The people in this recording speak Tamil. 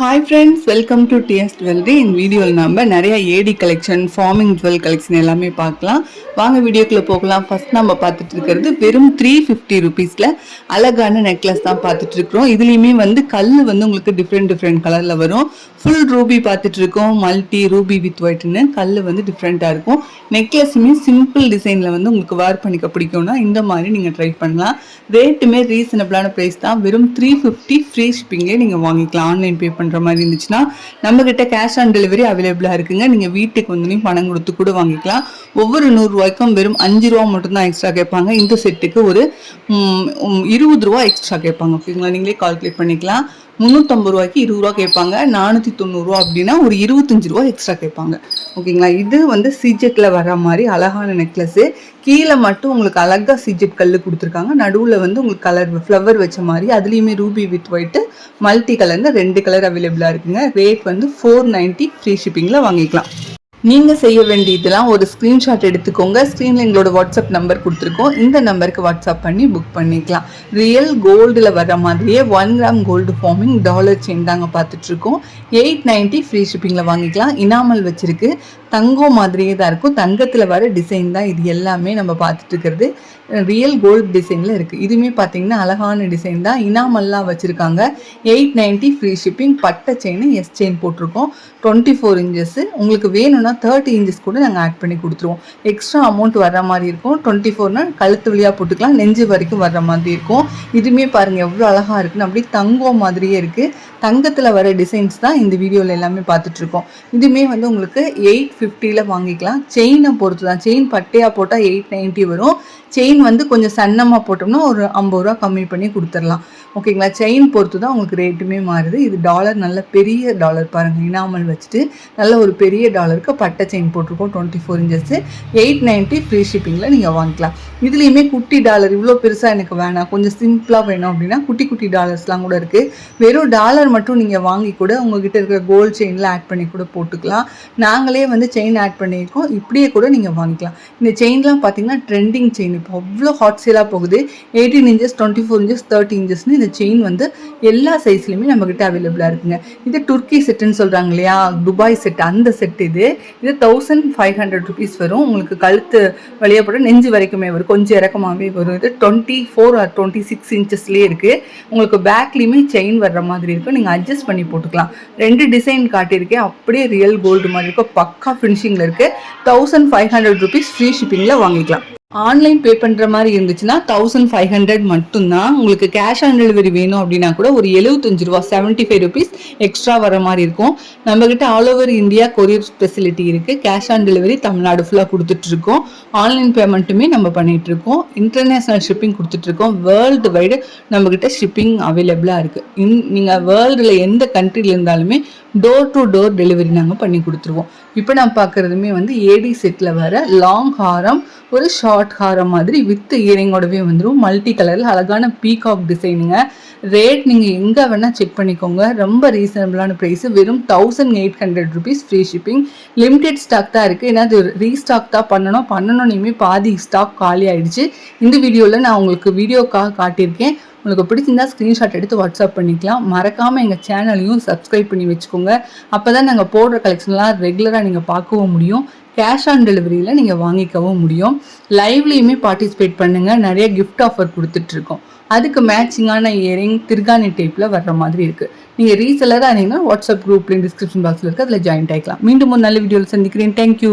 Hi friends welcome to TS jewellery இந்த வீடியோவில் நம்ம நிறைய AD collection forming jewel collection எல்லாமே பார்க்கலாம். வாங்க வீடியோக்குள்ளே போகலாம். ஃபர்ஸ்ட் நம்ம பார்த்துட்டு இருக்கிறது வெறும் த்ரீ ஃபிஃப்டி ருபீஸில் அழகான நெக்லஸ் தான் பார்த்துட்டு இருக்கிறோம். இதுலேயுமே வந்து கல் வந்து உங்களுக்கு டிஃப்ரெண்ட் டிஃப்ரெண்ட் கலரில் வரும். ஃபுல் ரூபி பார்த்துட்டு இருக்கோம். மல்டி ரூபி வித் ஒயிட்னு கல் வந்து டிஃப்ரெண்ட்டாக இருக்கும். நெக்லஸுமே சிம்பிள் டிசைனில் வந்து உங்களுக்கு வேர் பண்ணிக்க பிடிக்கும்னா இந்த மாதிரி நீங்கள் ட்ரை பண்ணலாம். ரேட்டுமே ரீசனபிளான ப்ரைஸ் தான். வெறும் த்ரீ ஃபிஃப்டி ஃப்ரீ ஷிப்பிங்கே நீங்கள் வாங்கிக்கலாம். ஆன்லைன் பே பண்ணுற மாதிரி இருந்துச்சுன்னா நம்மக்கிட்ட கேஷ் ஆன் டெலிவரி அவைலபிளாக இருக்குங்க. நீங்கள் வீட்டுக்கு வந்தோடனே பணம் கொடுத்து கூட வாங்கிக்கலாம். ஒவ்வொரு நூறுரூவாய்க்கும் வெறும் அஞ்சு ரூபா மட்டும்தான் எக்ஸ்ட்ரா கேட்பாங்க. இந்த செட்டுக்கு ஒரு இருபது ரூபா எக்ஸ்ட்ரா கேட்பாங்க. ஓகேங்களா நீங்களே கால்குலேட் பண்ணிக்கலாம். முந்நூற்றம்பது ரூபாய்க்கு இருபது ரூபா கேட்பாங்க. நானூற்றி தொண்ணூறுரூவா அப்படின்னா ஒரு இருபத்தஞ்சு ரூபா எக்ஸ்ட்ரா கேட்பாங்க. ஓகேங்களா? இது வந்து சிஜெட்டில் வர மாதிரி அழகான நெக்லஸ்ஸு கீழே மட்டும் உங்களுக்கு அழகாக சிஜெட் கல் கொடுத்துருக்காங்க. நடுவில் வந்து உங்களுக்கு கலர் ஃப்ளவர் வச்ச மாதிரி அதுலேயுமே ரூபி வித் ஒயிட்டு மல்டி கலர்னு ரெண்டு கலர் அவைலபிளாக இருக்குங்க. ரேட் வந்து ஃபோர் நைன்ட்டி ஃப்ரீ ஷிப்பிங்கில் வாங்கிக்கலாம். நீங்கள் செய்ய வேண்டியதெல்லாம் ஒரு ஸ்க்ரீன்ஷாட் எடுத்துக்கோங்க. ஸ்க்ரீனில் எங்களோட வாட்ஸ்அப் நம்பர் கொடுத்துருக்கோம். இந்த நம்பருக்கு வாட்ஸ்அப் பண்ணி புக் பண்ணிக்கலாம். ரியல் கோல்டில் வர மாதிரியே one gram gold forming dollar chain தாங்க பார்த்துட்ருக்கோம். எயிட் நைன்ட்டி ஃப்ரீ ஷிப்பிங்கில் வாங்கிக்கலாம். இனாமல் வச்சுருக்கு. தங்கம் மாதிரியே தான் இருக்கும். தங்கத்தில் வர டிசைன் தான் இது எல்லாமே நம்ம பார்த்துட்டு இருக்கிறது ரியல் கோல்டு டிசைனில் இருக்குது இதுவுமே பார்த்தீங்கன்னா அழகான டிசைன் தான். இனாமல்லாம் வச்சுருக்காங்க. எயிட் நைன்ட்டி ஃப்ரீ ஷிப்பிங் பட்டை செயின் எஸ் செயின் போட்டிருக்கோம். டுவெண்ட்டி ஃபோர் இன்ச்சஸ் உங்களுக்கு வேணும்னா தேர்ட்டி இன்ச்சஸ் கூட நாங்கள் ஆட் பண்ணி கொடுத்துருவோம். எக்ஸ்ட்ரா அமௌண்ட் வர்ற மாதிரி இருக்கும். டுவெண்ட்டி ஃபோர்னால் கழுத்து வழியாக போட்டுக்கலாம். நெஞ்சு வரைக்கும் வர்ற மாதிரி இருக்கும். இதுவுமே பாருங்கள் எவ்வளோ அழகாக இருக்குன்னு. அப்படியே தங்கம் மாதிரியே இருக்குது தங்கத்தில் வர டிசைன்ஸ் தான் இந்த வீடியோவில் எல்லாமே பார்த்துட்ருக்கோம். இதுவுமே வந்து உங்களுக்கு எயிட் ஃபிஃப்டியில் வாங்கிக்கலாம். செயினை பொறுத்து தான் செயின் பட்டையாக போட்டால் எயிட் நைன்ட்டி வரும். செயின் வந்து கொஞ்சம் சன்னமாக போட்டோம்னா ஒரு ஐம்பது ரூபா கம்மி பண்ணி கொடுத்துடலாம். ஓகேங்களா செயின் பொறுத்து தான் உங்களுக்கு ரேட்டுமே மாறுது. இது டாலர் நல்ல பெரிய டாலர் பாருங்கள் இனாமல் வச்சுட்டு நல்ல ஒரு பெரிய டாலருக்கு பட்டை செயின் போட்டிருக்கோம் twenty four inches eight ninety free ஷிப்பிங்கில் நீங்கள் வாங்கிக்கலாம். இதுலேயுமே குட்டி டாலர் இவ்வளோ பெருசாக எனக்கு வேணாம். கொஞ்சம் சிம்பிளாக வேணும் அப்படின்னா குட்டி குட்டி டாலர்ஸ்லாம் கூட இருக்குது வெறும் டாலர் மட்டும் நீங்கள் வாங்கி கூட உங்ககிட்ட இருக்கிற கோல்டு செயினில் ஆட் பண்ணி கூட போட்டுக்கலாம். நாங்களே வந்து செயின் ஆட் பண்ணியிருக்கோம். இப்படியே கூட நீங்கள் வாங்கிக்கலாம். இந்த செயின்லாம் பார்த்தீங்கன்னா ட்ரெண்டிங் செயின் இப்போ அவ்வளோ ஹாட் சேலாக போகுது. Eighteen inches twenty four inches thirty இன்ச்சஸ்னு இந்த செயின் வந்து எல்லா சைஸ்லையுமே நம்மக்கிட்ட அவைலபிளாக இருக்குங்க. இது துர்க்கி செட்டுன்னு சொல்கிறாங்க இல்லையா? துபாய் செட் அந்த செட் இது. இது தௌசண்ட் ஃபைவ் ஹண்ட்ரட் ருபீஸ் வரும். உங்களுக்கு கழுத்து வழியாக போட நெஞ்சு வரைக்குமே வரும். கொஞ்சம் இறக்கமாகவே வரும். இது twenty four or twenty six இன்ச்சஸ்லேயே இருக்குது உங்களுக்கு பேக்லேயுமே செயின் வர்ற மாதிரி இருக்கும். நீங்கள் அட்ஜஸ்ட் பண்ணி போட்டுக்கலாம். ரெண்டு டிசைன் காட்டியிருக்கேன். அப்படியே ரியல் கோல்டு மாதிரி இருக்கும். பக்கா ஃபினிஷிங்கில் இருக்குது thousand five hundred rupees free ஷிப்பிங்கில் வாங்கிக்கலாம். ஆன்லைன் பே பண்ணுற மாதிரி இருந்துச்சுன்னா தௌசண்ட் ஃபைவ் ஹண்ட்ரட் மட்டும்தான். உங்களுக்கு கேஷ் ஆன் டெலிவரி வேணும் அப்படின்னா கூட ஒரு எழுபத்தஞ்சு ரூபா செவன்ட்டி ஃபைவ் ருபீஸ் எக்ஸ்ட்ரா வர மாதிரி இருக்கும். நம்மக்கிட்ட all over India courier facility இருக்குது கேஷ் ஆன் டெலிவரி தமிழ்நாடு ஃபுல்லாக கொடுத்துட்ருக்கோம். ஆன்லைன் பேமெண்ட்டுமே நம்ம பண்ணிகிட்ருக்கோம் இருக்கோம் இன்டர்நேஷ்னல் ஷிப்பிங் கொடுத்துட்ருக்கோம். வேர்ல்டு வைடு நம்மக்கிட்ட ஷிப்பிங் அவைலபிளாக இருக்குது இன் நீங்கள் வேர்ல்டில் எந்த கண்ட்ரியில் இருந்தாலுமே டோர் டு டோர் டெலிவரி நாங்கள் பண்ணி கொடுத்துருவோம். இப்போ நான் பார்க்குறதுமே வந்து ஏடி செட்டில் வர லாங் ஹாரம் ஒரு ஷார்ட் ஹாரம் மாதிரி வித் இயரிங்கோடவே வந்துடும் மல்டி கலரில் அழகான பீகாக் டிசைனுங்க ரேட் நீங்கள் எங்கே வேணால் செக் பண்ணிக்கோங்க. ரொம்ப ரீசனபிளான ப்ரைஸ் வெறும் thousand eight hundred rupees free shipping limited stock தான் இருக்குது ஏன்னா அது ரீஸ்டாக் தான் பண்ணணும். பண்ணணும்னையுமே பாதி ஸ்டாக் காலி ஆயிடுச்சு. இந்த வீடியோவில் நான் உங்களுக்கு வீடியோக்காக காட்டியிருக்கேன். உங்களுக்கு பிடிச்சிருந்தா ஸ்க்ரீன்ஷாட் எடுத்து வாட்ஸ்அப் பண்ணிக்கலாம். மறக்காமல் எங்கள் சேனலையும் சப்ஸ்கிரைப் பண்ணி வச்சுக்கோங்க. அப்போ தான் நாங்கள் போடுற கலெக்ஷன்லாம் ரெகுலராக நீங்கள் பார்க்கவும் முடியும். கேஷ் ஆன் டெலிவரியில் நீங்கள் வாங்கிக்கவும் முடியும். லைவ்லேயுமே பார்ட்டிசிபேட் பண்ணுங்கள் நிறைய கிஃப்ட் ஆஃபர் கொடுத்துட்ருக்கோம். அதுக்கு மேட்சிங்கான இயரிங் திருகாணி டைப்பில் வர்ற மாதிரி இருக்குது நீங்கள் ரீசெல்லராக இருந்தீங்கன்னா வாட்ஸ்அப் குரூப்லேயும் டிஸ்கிரிப்ஷன் பாக்ஸில் இருக்குது அதில் ஜாயின் ஆகிக்கலாம் மீண்டும் ஒரு நல்ல வீடியோவில் சந்திக்கிறேன். தேங்க்யூ